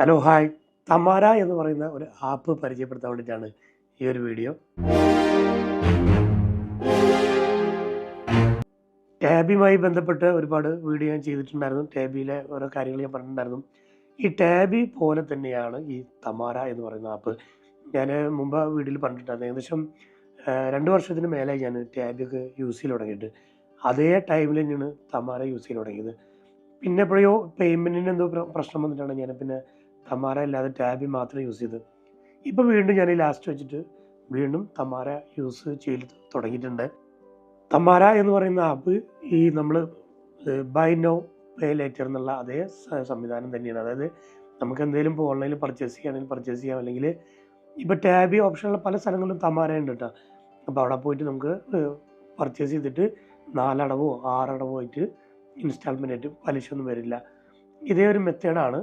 Hello hi. തമാര എന്ന് പറയുന്ന ഒരു ആപ്പ് പരിചയപ്പെടുത്താൻ വേണ്ടിയിട്ടാണ് ഈ ഒരു വീഡിയോ ടാബിയുമായി ബന്ധപ്പെട്ട് ഒരുപാട് വീഡിയോ ഞാൻ ചെയ്തിട്ടുണ്ടായിരുന്നു. ടാബിയിലെ ഓരോ കാര്യങ്ങൾ ഞാൻ പറഞ്ഞിട്ടുണ്ടായിരുന്നു. ഈ ടാബി പോലെ തന്നെയാണ് ഈ തമാര എന്ന് പറയുന്ന ആപ്പ് ഞാൻ മുമ്പ് വീഡിയോയിൽ പറഞ്ഞിട്ടുണ്ടായിരുന്നു. ഏകദേശം രണ്ട് വർഷത്തിന് മേലെ ഞാൻ ടാബിയൊക്കെ യൂസ് ചെയ്ത് തുടങ്ങിയിട്ട്. അതേ ടൈമിൽ തന്നെയാണ് തമാര യൂസ് ചെയ്ത് തുടങ്ങിയത്. പിന്നെ എപ്പോഴോ പേയ്മെന്റിന് എന്തോ പ്രശ്നം വന്നിട്ടാണ് ഞാൻ പിന്നെ തമാര ഇല്ലാതെ ടാബി മാത്രം യൂസ് ചെയ്ത്. ഇപ്പം വീണ്ടും ഞാൻ ലാസ്റ്റ് വെച്ചിട്ട് വീണ്ടും തമാര യൂസ് ചെയ്ത് തുടങ്ങിയിട്ടുണ്ട്. തമാര എന്ന് പറയുന്ന ആപ്പ് ഈ നമ്മൾ ബൈ നോ പേ ലേറ്റർ എന്നുള്ള അതേ സംവിധാനം തന്നെയാണ്. അതായത് നമുക്ക് എന്തെങ്കിലും ഇപ്പോൾ ഓൺലൈനിൽ പർച്ചേസ് ചെയ്യുകയാണെങ്കിൽ പർച്ചേസ് ചെയ്യാം. അല്ലെങ്കിൽ ഇപ്പോൾ ടാബി ഓപ്ഷനുള്ള പല സ്ഥലങ്ങളിലും തമാര ഉണ്ട് കേട്ടോ. അപ്പോൾ അവിടെ പോയിട്ട് നമുക്ക് പർച്ചേസ് ചെയ്തിട്ട് നാലടവോ ആറടവോ ആയിട്ട് ഇൻസ്റ്റാൾമെന്റ് ആയിട്ട് പലിശ ഒന്നും വരില്ല. ഇതേ ഒരു മെത്തേഡാണ്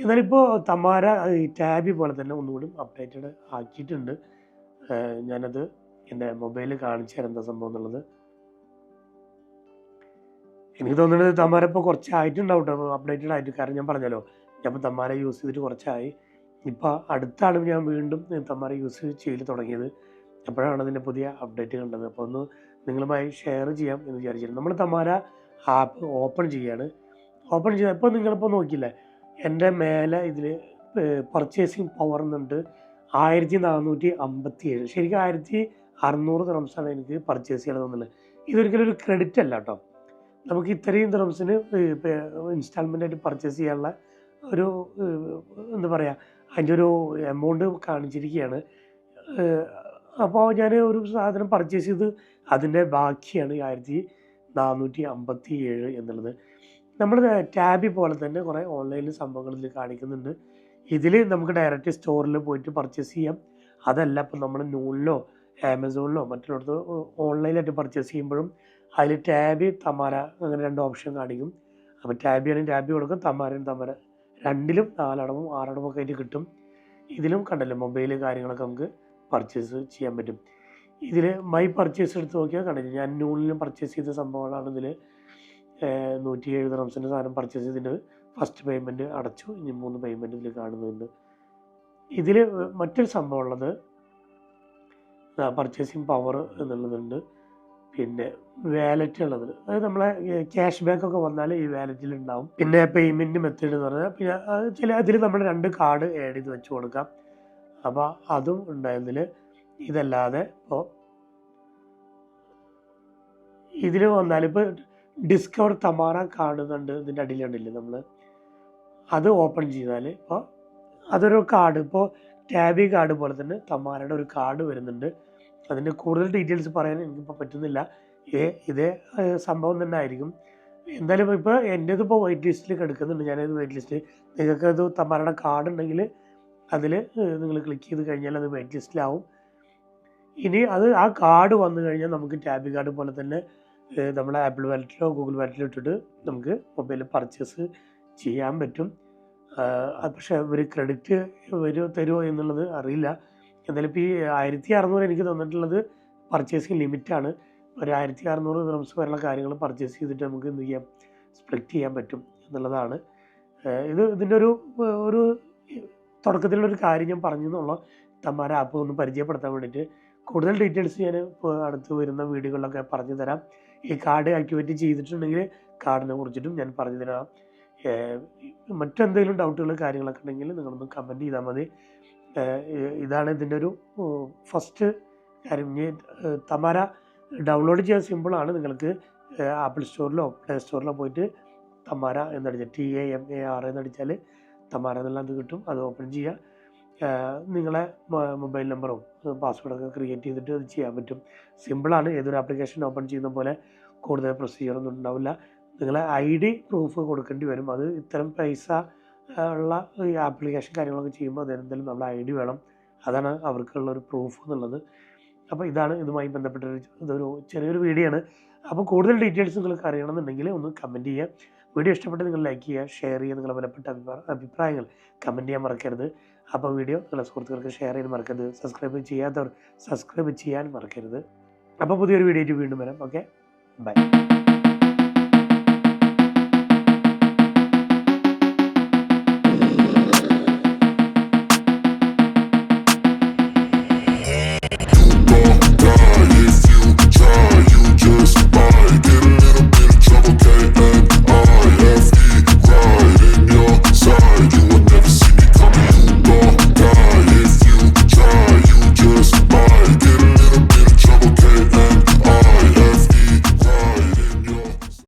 എന്നാലിപ്പോൾ തമാര ഈ ടാബി പോലെ തന്നെ ഒന്നുകൂടി അപ്ഡേറ്റഡ് ആക്കിയിട്ടുണ്ട്. ഞാനത് എന്റെ മൊബൈലിൽ കാണിച്ചു തരാം എന്താ സംഭവം എന്നുള്ളത്. എനിക്ക് തോന്നുന്നത് തമാര ഇപ്പോൾ കുറച്ചായിട്ടുണ്ടാവും കേട്ടോ. അപ്ഡേറ്റഡ് ആയിട്ട്. കാരണം ഞാൻ പറഞ്ഞല്ലോ ഞാൻ ഇപ്പോൾ തമാര യൂസ് ചെയ്തിട്ട് കുറച്ചായി. ഇപ്പോൾ അടുത്താണ് ഞാൻ വീണ്ടും തമാര യൂസ് ചെയ്ത് തുടങ്ങിയത് അപ്പോഴാണ് അതിന്റെ പുതിയ അപ്ഡേറ്റ് കണ്ടത്. അപ്പോൾ ഒന്ന് നിങ്ങളുമായി ഷെയർ ചെയ്യാം എന്ന് വിചാരിച്ചിരുന്നു. നമ്മൾ തമാര ആപ്പ് ഓപ്പൺ ചെയ്യാണ്. ഓപ്പൺ ചെയ്ത് ഇപ്പോൾ നിങ്ങളിപ്പോൾ നോക്കിയില്ലേ എന്റെ മേലെ ഇതിൽ പർച്ചേസിങ് പവർ എന്നുണ്ട് ആയിരത്തി നാനൂറ്റി അമ്പത്തി ഏഴ് ശരിക്കും ആയിരത്തി അറുന്നൂറ് ദ്രംസാണ് എനിക്ക് പർച്ചേസ് ചെയ്യണം തോന്നുന്നത് ഇതൊരിക്കലും ഒരു ക്രെഡിറ്റ് അല്ല കേട്ടോ നമുക്ക് ഇത്രയും ദ്രംസിന് ഇൻസ്റ്റാൾമെന്റ് ആയിട്ട് പർച്ചേസ് ചെയ്യാനുള്ള ഒരു എന്താ പറയുക അതിന്റെ ഒരു എമൗണ്ട് കാണിച്ചിരിക്കുകയാണ്. അപ്പോൾ ഞാൻ ഒരു സാധനം പർച്ചേസ് ചെയ്ത് അതിന്റെ ബാക്കിയാണ് ആയിരത്തി നാനൂറ്റി അമ്പത്തി ഏഴ് എന്നുള്ളത്. നമ്മൾ ടാബി പോലെ തന്നെ കുറേ ഓൺലൈനിൽ ഇതിൽ കാണിക്കുന്നുണ്ട്. ഇതിൽ നമുക്ക് ഡയറക്റ്റ് സ്റ്റോറിൽ പോയിട്ട് പർച്ചേസ് ചെയ്യാം. അതല്ല ഇപ്പം നമ്മൾ നൂലിലോ ആമസോണിലോ മറ്റുള്ളടത്ത് ഓൺലൈനായിട്ട് പർച്ചേസ് ചെയ്യുമ്പോഴും അതിൽ ടാബി തമാര അങ്ങനെ രണ്ട് ഓപ്ഷൻ കാണിക്കും. അപ്പോൾ ടാബി ആണെങ്കിൽ ടാബി കൊടുക്കും തമാരയും തമാര രണ്ടിലും നാലടവും ആറടവും ഒക്കെ ആയിട്ട് കിട്ടും. ഇതിലും കണ്ടല്ലോ മൊബൈൽ കാര്യങ്ങളൊക്കെ നമുക്ക് പർച്ചേസ് ചെയ്യാൻ പറ്റും. ഇതിൽ മൈ പർച്ചേസ് എടുത്ത് നോക്കിയാൽ കണ്ടില്ല ഞാൻ നൂലിലും പർച്ചേസ് ചെയ്ത സംഭവങ്ങളാണ് ഇതിൽ നൂറ്റി എഴുപത് റംസിന്റെ സാധനം പർച്ചേസ് ചെയ്തിട്ട് ഫസ്റ്റ് പേയ്മെന്റ് അടച്ചു. ഇനി മൂന്ന് പേയ്മെന്റ് ഇതിൽ കാണുന്നുണ്ട്. ഇതിൽ മറ്റൊരു സംഭവം ഉള്ളത്. പർച്ചേസിങ് പവർ എന്നുള്ളതുണ്ട്. പിന്നെ വാലറ്റ് ഉള്ളത്. അതായത് നമ്മളെ ക്യാഷ് ബാക്ക് ഒക്കെ വന്നാൽ ഈ വാലറ്റിൽ ഉണ്ടാവും. പിന്നെ പേയ്മെന്റ് മെത്തേഡ് എന്ന് പറഞ്ഞാൽ പിന്നെ ചില അതിൽ നമ്മൾ രണ്ട് കാർഡ് ആഡ് ചെയ്ത് വെച്ച് കൊടുക്കാം. അപ്പോൾ അതും ഉണ്ടായതിൽ ഇതല്ലാതെ ഇപ്പോൾ ഇതിൽ വന്നാൽ ഇപ്പോൾ ഡിസ്കവർ തമാറ കാണുന്നുണ്ട് ഇതിന്റെ അടിയിൽ കണ്ടില്ലേ നമ്മൾ അത് ഓപ്പൺ ചെയ്താൽ ഇപ്പോൾ അതൊരു കാർഡ് ഇപ്പോൾ ടാബി കാർഡ് പോലെ തന്നെ തമാരയുടെ ഒരു കാർഡ് വരുന്നുണ്ട്. അതിന്റെ കൂടുതൽ ഡീറ്റെയിൽസ് പറയാൻ എനിക്കിപ്പോൾ പറ്റുന്നില്ല. ഏ ഇതേ സംഭവം തന്നെ ആയിരിക്കും. എന്തായാലും ഇപ്പോൾ എന്റേത് ഇപ്പോൾ വെയിറ്റ് ലിസ്റ്റിൽ കിടക്കുന്നുണ്ട്. ഞാനത് വെയിറ്റ് ലിസ്റ്റ് നിങ്ങൾക്ക് അത് തമാരയുടെ കാർഡ് ഉണ്ടെങ്കിൽ അതിൽ നിങ്ങൾ ക്ലിക്ക് ചെയ്ത് കഴിഞ്ഞാൽ അത് വെയിറ്റ് ലിസ്റ്റിലാവും ഇനി അത് ആ കാർഡ് വന്നു കഴിഞ്ഞാൽ നമുക്ക് ടാബി കാർഡ് പോലെ തന്നെ ഏഹ്, നമ്മളെ ആപ്പിൾ വാലറ്റിലോ ഗൂഗിൾ വാലറ്റിലോ ഇട്ടിട്ട് നമുക്ക് മൊബൈലിൽ പർച്ചേസ് ചെയ്യാൻ പറ്റും. പക്ഷേ ഇവർ ക്രെഡിറ്റ് വരുമോ തരുമോ എന്നുള്ളത് അറിയില്ല. എന്തായാലും ഇപ്പോൾ ഈ ആയിരത്തി അറുന്നൂറ് എനിക്ക് തന്നിട്ടുള്ളത് പർച്ചേസിങ് ലിമിറ്റാണ്. ഒരു ആയിരത്തി അറുന്നൂറ് ദിറംസ് വരെയുള്ള കാര്യങ്ങൾ പർച്ചേസ് ചെയ്തിട്ട് നമുക്ക് എന്ത് ചെയ്യാം? സ്പ്ലിറ്റ് ചെയ്യാൻ പറ്റും എന്നുള്ളതാണ്. ഇത് ഇതിന്റെ ഒരു ഒരു തുടക്കത്തിലുള്ളൊരു കാര്യം ഞാൻ പറഞ്ഞു എന്നുള്ള തമാര ആപ്പ് ഒന്ന് പരിചയപ്പെടുത്താൻ വേണ്ടിയിട്ട്. കൂടുതൽ ഡീറ്റെയിൽസ് ഞാൻ അടുത്ത് വരുന്ന വീഡിയോകളിലൊക്കെ പറഞ്ഞു തരാം ഈ കാർഡ് ആക്ടിവേറ്റ് ചെയ്തിട്ടുണ്ടെങ്കിൽ കാർഡിനെ കുറിച്ചിട്ടും ഞാൻ പറഞ്ഞു തരാം മറ്റെന്തെങ്കിലും ഡൗട്ടുകൾ കാര്യങ്ങളൊക്കെ ഉണ്ടെങ്കിൽ നിങ്ങളൊന്ന് കമന്റ് ചെയ്താൽ മതി. ഇതാണ് ഇതിന്റെ ഒരു ഫസ്റ്റ് കാര്യം. ഇനി തമാര ഡൗൺലോഡ് ചെയ്യാൻ സിമ്പിളാണ് നിങ്ങൾക്ക് ആപ്പിൾ സ്റ്റോറിലോ പ്ലേ സ്റ്റോറിലോ പോയിട്ട് തമാര എന്നടിച്ചാൽ T A M A R എന്നടിച്ചാൽ തമാര എന്നെല്ലാം കിട്ടും. അത് ഓപ്പൺ ചെയ്യുക. നിങ്ങളെ മൊബൈൽ നമ്പറും പാസ്വേഡൊക്കെ ക്രിയേറ്റ് ചെയ്തിട്ട് അത് ചെയ്യാൻ പറ്റും. സിമ്പിളാണ് ഏതൊരു ആപ്ലിക്കേഷൻ ഓപ്പൺ ചെയ്യുന്ന പോലെ കൂടുതൽ പ്രൊസീജിയറൊന്നും ഉണ്ടാവില്ല. നിങ്ങളെ ഐ ഡി പ്രൂഫ് കൊടുക്കേണ്ടി വരും. അത് ഇത്തരം പൈസ ഉള്ള ആപ്ലിക്കേഷൻ കാര്യങ്ങളൊക്കെ ചെയ്യുമ്പോൾ അതിനെന്തായാലും നമ്മൾ ഐ ഡി വേണം. അതാണ് അവർക്കുള്ള ഒരു പ്രൂഫ് എന്നുള്ളത്. അപ്പോൾ ഇതാണ് ഇതുമായി ബന്ധപ്പെട്ട ഒരു ഇതൊരു ചെറിയൊരു വീഡിയോ ആണ്. അപ്പോൾ കൂടുതൽ ഡീറ്റെയിൽസ് നിങ്ങൾക്ക് അറിയണമെന്നുണ്ടെങ്കിൽ ഒന്ന് കമന്റ് ചെയ്യുക. വീഡിയോ ഇഷ്ടപ്പെട്ട് നിങ്ങൾ ലൈക്ക് ചെയ്യുക ഷെയർ ചെയ്യുക നിങ്ങളുടെ വിലപ്പെട്ട അഭിപ്രായങ്ങൾ കമന്റ് ചെയ്യാൻ മറക്കരുത്. അപ്പോൾ വീഡിയോ നിങ്ങളുടെ സുഹൃത്തുക്കൾക്ക് ഷെയർ ചെയ്യാൻ മറക്കരുത്. സബ്സ്ക്രൈബ് ചെയ്യാത്തവർ സബ്സ്ക്രൈബ് ചെയ്യാൻ മറക്കരുത്. അപ്പോൾ പുതിയൊരു വീഡിയോ വീണ്ടും വരാം. Okay bye